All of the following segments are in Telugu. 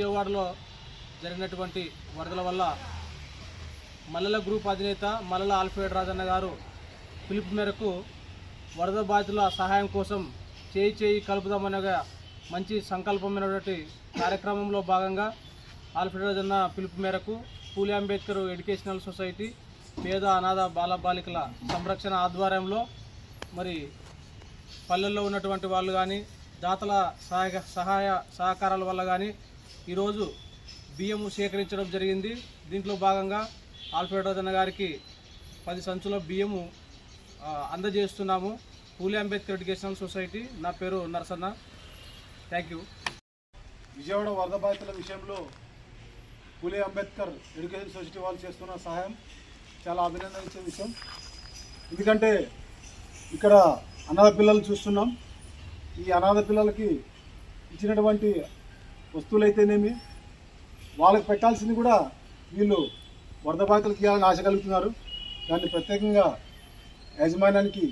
విజయవాడలో జరిగినటువంటి వరదల వల్ల మల్లెల గ్రూప్ అధినేత మల్లెల ఆల్ఫ్రెడ్ రాజన్న గారు పిలుపు మేరకు వరద బాధితుల సహాయం కోసం చేయి చేయి కలుపుదామనగా మంచి సంకల్పమైనటువంటి కార్యక్రమంలో భాగంగా ఆల్ఫ్రెడ్ రాజన్న పిలుపు మేరకు పూలి అంబేద్కర్ ఎడ్యుకేషనల్ సొసైటీ పేద అనాథ బాలబాలికల సంరక్షణ ఆధ్వర్యంలో మరి పల్లెల్లో ఉన్నటువంటి వాళ్ళు కానీ దాతల సహాయ సహాయ సహకారాల వల్ల కానీ ఈరోజు బియ్యము సేకరించడం జరిగింది. దీంట్లో భాగంగా ఆల్ఫెడ్రాజన్న గారికి పది సంచుల బియ్యము అందజేస్తున్నాము. Phule Ambedkar educational society. నా పేరు నరసన్న. థ్యాంక్ యూ విజయవాడ వరద బాధితుల విషయంలో పూలే అంబేద్కర్ ఎడ్యుకేషన్ సొసైటీ వాళ్ళు చేస్తున్న సహాయం చాలా అభినందించే విషయం. ఎందుకంటే ఇక్కడ అనాథ పిల్లలు చూస్తున్నాం. ఈ అనాథ పిల్లలకి ఇచ్చినటువంటి వస్తువులైతేనేమి? వాళ్ళకి పెట్టాల్సింది కూడా వీళ్ళు వరద బాధితులకి ఇవ్వాలని ఆశ కలుగుతున్నారు. దాన్ని ప్రత్యేకంగా యాజమాన్యానికి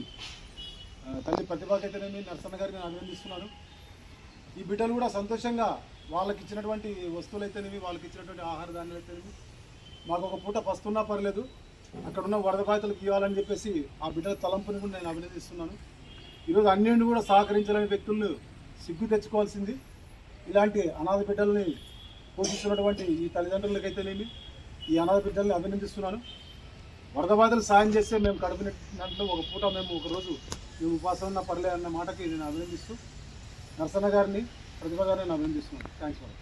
తల్లి ప్రతిభాకైతేనేమి నరసన్న గారిని నేను అభినందిస్తున్నాను. ఈ బిడ్డలు కూడా సంతోషంగా వాళ్ళకి ఇచ్చినటువంటి వస్తువులు అయితేనేవి వాళ్ళకి ఇచ్చినటువంటి ఆహార ధాన్యాలు అయితేనేవి మాకు ఒక పూట పస్తున్నా పర్లేదు అక్కడ ఉన్న వరద బాధితులకు ఇవ్వాలని చెప్పేసి ఆ బిడ్డల తలంపుని కూడా నేను అభినందిస్తున్నాను. ఈరోజు అన్నింటిని కూడా సహకరించాలని వ్యక్తులను సిగ్గు తెచ్చుకోవాల్సింది. ఇలాంటి అనాథ బిడ్డల్ని పోషిస్తున్నటువంటి ఈ తల్లిదండ్రులకైతేనేమి ఈ అనాథ బిడ్డల్ని అభినందిస్తున్నాను. వరద బాధలు సాయం చేస్తే మేము కడుపున దాంట్లో ఒక పూట మేము ఒకరోజు మేము ఉపాసం ఉన్న పర్లే అన్న మాటకి నేను అభినందిస్తూ నరసన్న గారిని ప్రతిభ గారిని నేను అభినందిస్తున్నాను. Thanks for